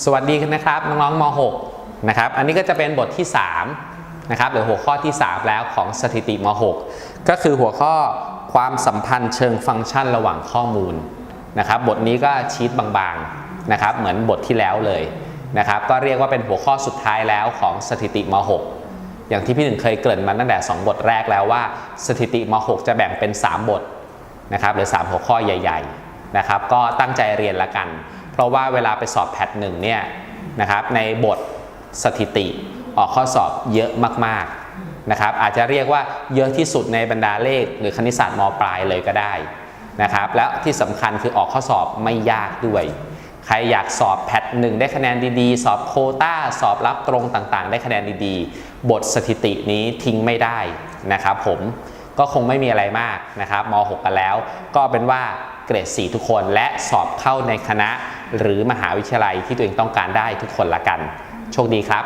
สวัสดีนะครับน้องๆม .6 นะครับอันนี้ก็จะเป็นบทที่3นะครับหรือหัวข้อที่ 3 แล้วของสถิติม .6 ก็คือหัวข้อความสัมพันธ์เชิงฟังก์ชันระหว่างข้อมูลนะครับบทนี้ก็ชีตบางๆนะครับเหมือนบทที่แล้วเลยนะครับก็เรียกว่าเป็นหัวข้อสุดท้ายแล้วของสถิติม .6 อย่างที่พี่หนึ่งเคยเกริ่นมาตั้งแต่ 2 บทแรกแล้วว่า สถิติม .6 จะแบ่งเป็น 3 บทนะครับหรือ 3 หัวข้อใหญ่ ๆนะครับ ก็ตั้งใจเรียนละกัน เพราะว่าเวลาไปสอบแพทหนึ่งเนี่ยนะครับในบทสถิติออกข้อสอบเยอะมากๆนะครับอาจจะเรียกว่าเยอะที่สุดในบรรดาเลข หรือคณิตศาสตร์มปลายเลยก็ได้นะครับแล้วที่สำคัญคือออกข้อสอบไม่ยากด้วย ใครอยากสอบแพทหนึ่งได้คะแนนดีๆ สอบโคต้าสอบรับตรงต่างๆ ได้คะแนนดีๆ บทสถิตินี้ทิ้งไม่ได้นะครับผมก็คงไม่มีอะไรมากนะครับม .6 กันแล้ว ก็เป็นว่าเกรด 4 ทุกคนและสอบเข้าในคณะ หรือมหาวิทยาลัยที่ตัวเองต้องการได้ทุกคนละกัน โชคดีครับ